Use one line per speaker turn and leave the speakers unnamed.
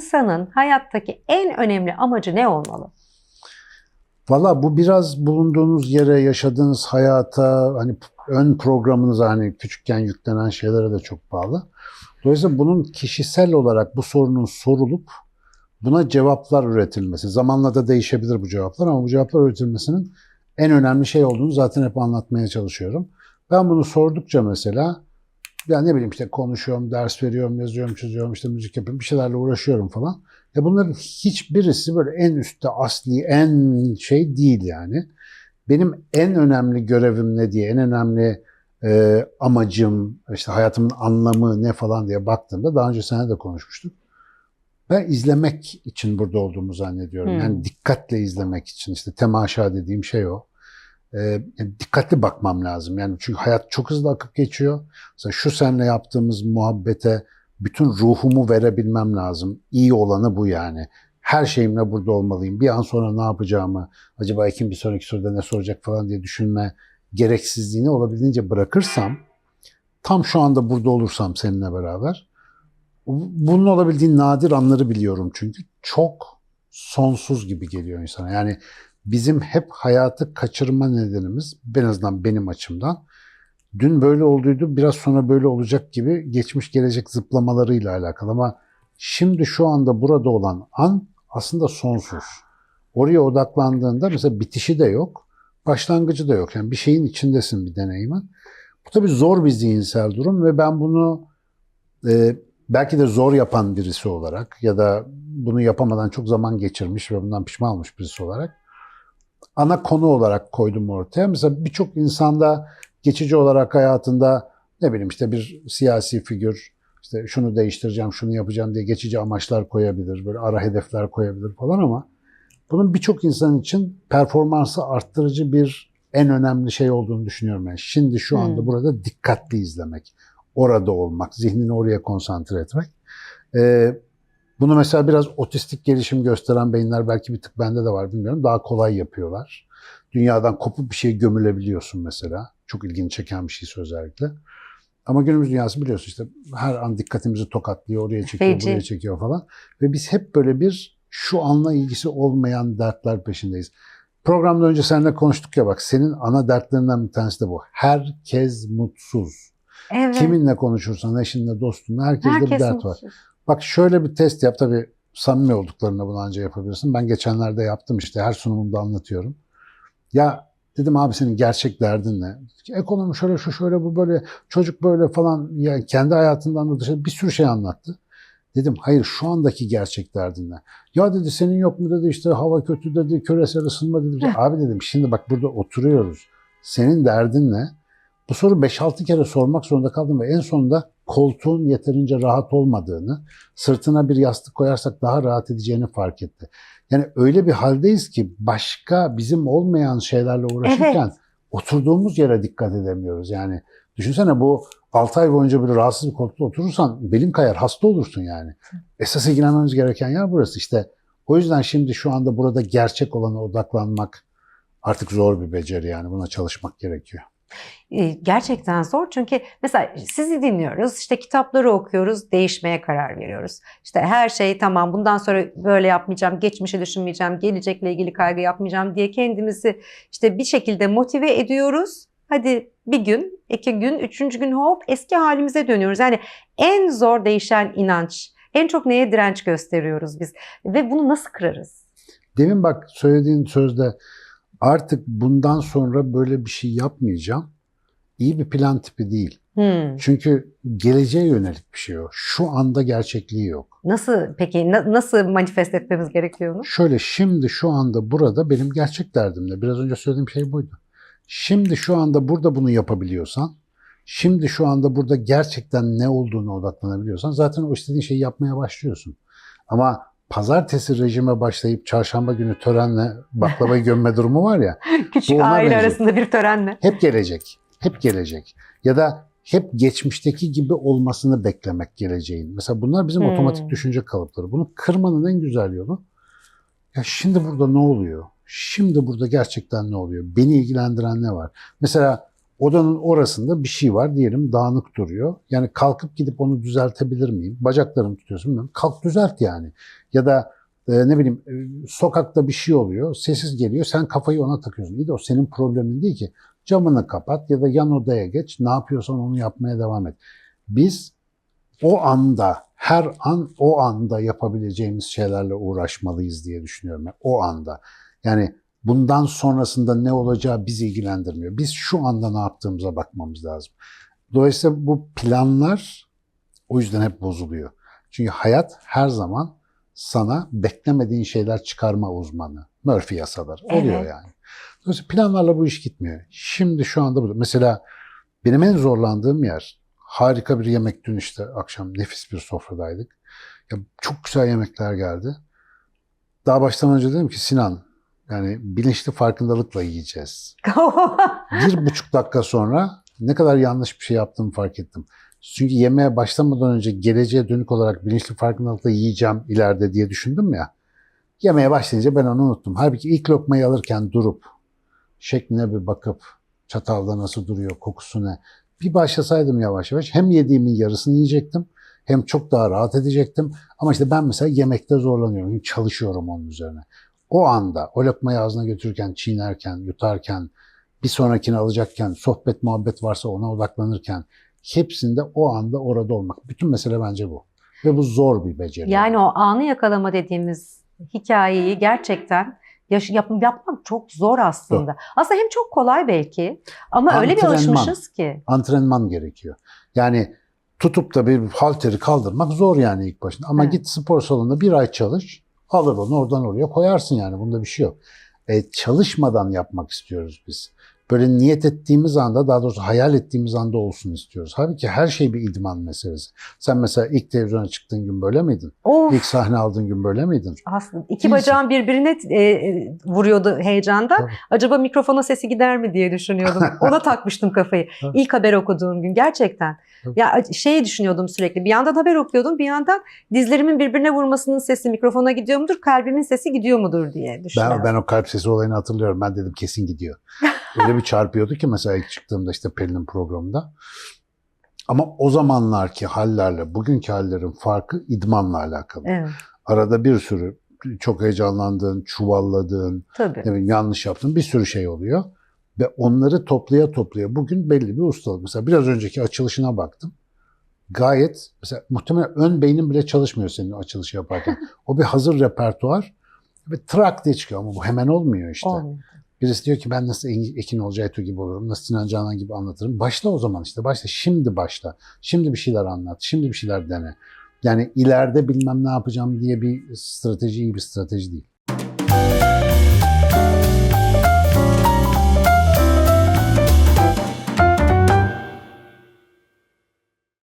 insanın hayattaki en önemli amacı ne olmalı?
Valla bu biraz bulunduğunuz yere, yaşadığınız hayata, hani ön programınıza hani küçükken yüklenen şeylere de çok bağlı. Dolayısıyla bunun kişisel olarak bu sorunun sorulup buna cevaplar üretilmesi. Zamanla da değişebilir bu cevaplar ama bu cevaplar üretilmesinin en önemli şey olduğunu zaten hep anlatmaya çalışıyorum. Ben bunu sordukça mesela ya ne bileyim işte konuşuyorum, ders veriyorum, yazıyorum, çiziyorum, işte müzik yapıyorum, bir şeylerle uğraşıyorum falan. Ya bunların hiçbirisi böyle en üstte asli, en şey değil yani. Benim en önemli görevim ne diye, en önemli e, amacım, işte hayatımın anlamı ne falan diye baktığımda daha önce seninle de konuşmuştuk. Ben izlemek için burada olduğumu zannediyorum.
Hmm.
Yani dikkatle izlemek için. işte temaşa dediğim şey o. E, dikkatli bakmam lazım. Yani çünkü hayat çok hızlı akıp geçiyor. Mesela şu seninle yaptığımız muhabbete bütün ruhumu verebilmem lazım. İyi olanı bu yani. Her şeyimle burada olmalıyım. Bir an sonra ne yapacağımı, acaba Ekim bir sonraki soruda ne soracak falan diye düşünme gereksizliğini olabildiğince bırakırsam, tam şu anda burada olursam seninle beraber, bunun olabildiği nadir anları biliyorum çünkü. Çok sonsuz gibi geliyor insana. Yani bizim hep hayatı kaçırma nedenimiz, en azından benim açımdan, dün böyle olduydu, biraz sonra böyle olacak gibi geçmiş gelecek zıplamalarıyla alakalı ama şimdi şu anda burada olan an aslında sonsuz. Oraya odaklandığında mesela bitişi de yok, başlangıcı da yok. Yani bir şeyin içindesin bir deneyimin. Bu tabii zor bir zihinsel durum ve ben bunu e, belki de zor yapan birisi olarak ya da bunu yapamadan çok zaman geçirmiş ve bundan pişman olmuş birisi olarak ana konu olarak koydum ortaya. Mesela birçok insanda geçici olarak hayatında ne bileyim işte bir siyasi figür işte şunu değiştireceğim, şunu yapacağım diye geçici amaçlar koyabilir, böyle ara hedefler koyabilir falan ama bunun birçok insan için performansı arttırıcı bir en önemli şey olduğunu düşünüyorum ben. Şimdi şu anda
Hmm.
burada dikkatli izlemek, orada olmak, zihnini oraya konsantre etmek. Ee, bunu mesela biraz otistik gelişim gösteren beyinler belki bir tık bende de var bilmiyorum. Daha kolay yapıyorlar. Dünyadan kopup bir şeye gömülebiliyorsun mesela. Çok ilgini çeken bir şey özellikle. Ama günümüz dünyası biliyorsun işte her an dikkatimizi tokatlıyor, oraya çekiyor,
Feci.
buraya çekiyor falan. Ve biz hep böyle bir şu anla ilgisi olmayan dertler peşindeyiz. Programda önce seninle konuştuk ya bak senin ana dertlerinden bir tanesi de bu. Herkes mutsuz.
Evet.
Kiminle konuşursan, eşinle, dostunla herkeste bir
Herkes
dert var.
mutsuz.
Bak şöyle bir test yap tabii samimi olduklarında bunu anca yapabilirsin. Ben geçenlerde yaptım işte her sunumumda anlatıyorum. Ya dedim abi senin gerçek derdin ne? Ekonomi şöyle şu şöyle bu böyle çocuk böyle falan ya kendi hayatından da dışarı bir sürü şey anlattı. Dedim hayır şu andaki gerçek derdin ne? Ya dedi senin yok mu dedi işte hava kötü dedi küresel ısınma dedi. abi dedim şimdi bak burada oturuyoruz. Senin derdin ne? Bu soru 5-6 kere sormak zorunda kaldım ve en sonunda koltuğun yeterince rahat olmadığını, sırtına bir yastık koyarsak daha rahat edeceğini fark etti. Yani öyle bir haldeyiz ki başka bizim olmayan şeylerle uğraşırken
Evet.
oturduğumuz yere dikkat edemiyoruz. Yani düşünsene bu 6 ay boyunca böyle rahatsız bir koltukta oturursan belin kayar, hasta olursun yani. Esas ilgilenmemiz gereken yer burası. İşte o yüzden şimdi şu anda burada gerçek olana odaklanmak artık zor bir beceri yani. Buna çalışmak gerekiyor.
Gerçekten zor çünkü mesela sizi dinliyoruz, işte kitapları okuyoruz, değişmeye karar veriyoruz. İşte her şey tamam bundan sonra böyle yapmayacağım, geçmişi düşünmeyeceğim, gelecekle ilgili kaygı yapmayacağım diye kendimizi işte bir şekilde motive ediyoruz. Hadi bir gün, iki gün, üçüncü gün hop eski halimize dönüyoruz. Yani en zor değişen inanç, en çok neye direnç gösteriyoruz biz ve bunu nasıl kırarız?
Demin bak söylediğin sözde artık bundan sonra böyle bir şey yapmayacağım. İyi bir plan tipi değil.
Hmm.
Çünkü geleceğe yönelik bir şey o. Şu anda gerçekliği yok.
Nasıl peki na- nasıl manifest etmemiz gerekiyor onu?
Şöyle şimdi şu anda burada benim gerçek derdim ne? Biraz önce söylediğim şey buydu. Şimdi şu anda burada bunu yapabiliyorsan, şimdi şu anda burada gerçekten ne olduğunu odaklanabiliyorsan zaten o istediğin şeyi yapmaya başlıyorsun. Ama pazartesi rejime başlayıp çarşamba günü törenle baklavayı gömme durumu var ya.
Küçük aile
benziyor.
arasında bir törenle.
Hep gelecek. Hep gelecek. Ya da hep geçmişteki gibi olmasını beklemek geleceğin. Mesela bunlar bizim
Hmm.
otomatik düşünce kalıpları. Bunu kırmanın en güzel yolu ya şimdi burada ne oluyor? Şimdi burada gerçekten ne oluyor? Beni ilgilendiren ne var? Mesela Odanın orasında bir şey var diyelim dağınık duruyor. Yani kalkıp gidip onu düzeltebilir miyim? Bacaklarım tutuyorsun bilmem. Kalk düzelt yani. Ya da e, ne bileyim e, sokakta bir şey oluyor. Sessiz geliyor. Sen kafayı ona takıyorsun. İyi de o senin problemin değil ki. Camını kapat ya da yan odaya geç. Ne yapıyorsan onu yapmaya devam et. Biz o anda her an o anda yapabileceğimiz şeylerle uğraşmalıyız diye düşünüyorum. O anda. Yani bundan sonrasında ne olacağı bizi ilgilendirmiyor. Biz şu anda ne yaptığımıza bakmamız lazım. Dolayısıyla bu planlar o yüzden hep bozuluyor. Çünkü hayat her zaman sana beklemediğin şeyler çıkarma uzmanı. Murphy yasaları. Oluyor
Evet.
yani. Dolayısıyla planlarla bu iş gitmiyor. Şimdi şu anda burada. Mesela benim en zorlandığım yer harika bir yemek dün işte akşam nefis bir sofradaydık. Ya çok güzel yemekler geldi. Daha baştan önce dedim ki Sinan yani bilinçli farkındalıkla yiyeceğiz. Bir buçuk dakika sonra ne kadar yanlış bir şey yaptığımı fark ettim. Çünkü yemeğe başlamadan önce geleceğe dönük olarak bilinçli farkındalıkla yiyeceğim ileride diye düşündüm ya. Yemeğe başlayınca ben onu unuttum. Halbuki ilk lokmayı alırken durup şekline bir bakıp çatalda nasıl duruyor, kokusu ne. Bir başlasaydım yavaş yavaş hem yediğimin yarısını yiyecektim hem çok daha rahat edecektim. Ama işte ben mesela yemekte zorlanıyorum. Çalışıyorum onun üzerine. O anda o lokmayı ağzına götürürken, çiğnerken, yutarken, bir sonrakini alacakken, sohbet muhabbet varsa ona odaklanırken hepsinde o anda orada olmak. Bütün mesele bence bu. Ve bu zor bir beceri.
Yani o anı yakalama dediğimiz hikayeyi gerçekten yaş- yap- yapmak çok zor aslında. Aslında hem çok kolay belki ama öyle bir
Antrenman.
alışmışız ki.
antrenman gerekiyor. Yani tutup da bir halteri kaldırmak zor yani ilk başında. Ama
Evet.
git spor salonunda bir ay çalış, alır onu oradan oraya koyarsın yani. Bunda bir şey yok. E, çalışmadan yapmak istiyoruz biz. Böyle niyet ettiğimiz anda, daha doğrusu hayal ettiğimiz anda olsun istiyoruz. Halbuki her şey bir idman meselesi. Sen mesela ilk televizyona çıktığın gün böyle miydin?
Of
İlk sahne aldığın gün böyle miydin?
aslında iki
Değilsin.
bacağım birbirine e, e, vuruyordu heyecandan.
Tabii.
Acaba mikrofona sesi gider mi diye düşünüyordum. Ona takmıştım kafayı.
Tabii.
İlk haber okuduğum gün gerçekten.
Tabii.
Ya şey düşünüyordum sürekli. Bir yandan haber okuyordum, bir yandan dizlerimin birbirine vurmasının sesi mikrofona gidiyor mudur, kalbimin sesi gidiyor mudur diye düşünüyorum.
Ben, ben o kalp sesi olayını hatırlıyorum. Ben dedim kesin gidiyor. Öyle bir çarpıyordu ki mesela ilk çıktığımda işte Pelin'in programında. Ama o zamanlarki hallerle bugünkü hallerin farkı idmanla alakalı.
Evet,
Arada bir sürü çok heyecanlandığın, çuvalladığın,
tabii.
ne bileyim, yanlış yaptığın bir sürü şey oluyor. Ve onları toplaya toplaya bugün belli bir ustalık. Mesela biraz önceki açılışına baktım. Gayet mesela muhtemelen ön beynin bile çalışmıyor senin açılışı yaparken. o bir hazır repertuar ve trak diye çıkıyor ama bu hemen olmuyor işte.
Olmuyor.
Birisi diyor ki ben nasıl Ekin Olcayto gibi olurum, nasıl Sinan Canan gibi anlatırım. Başla o zaman işte başla. Şimdi başla. Şimdi bir şeyler anlat. Şimdi bir şeyler dene. Yani ileride bilmem ne yapacağım diye bir strateji iyi bir strateji değil.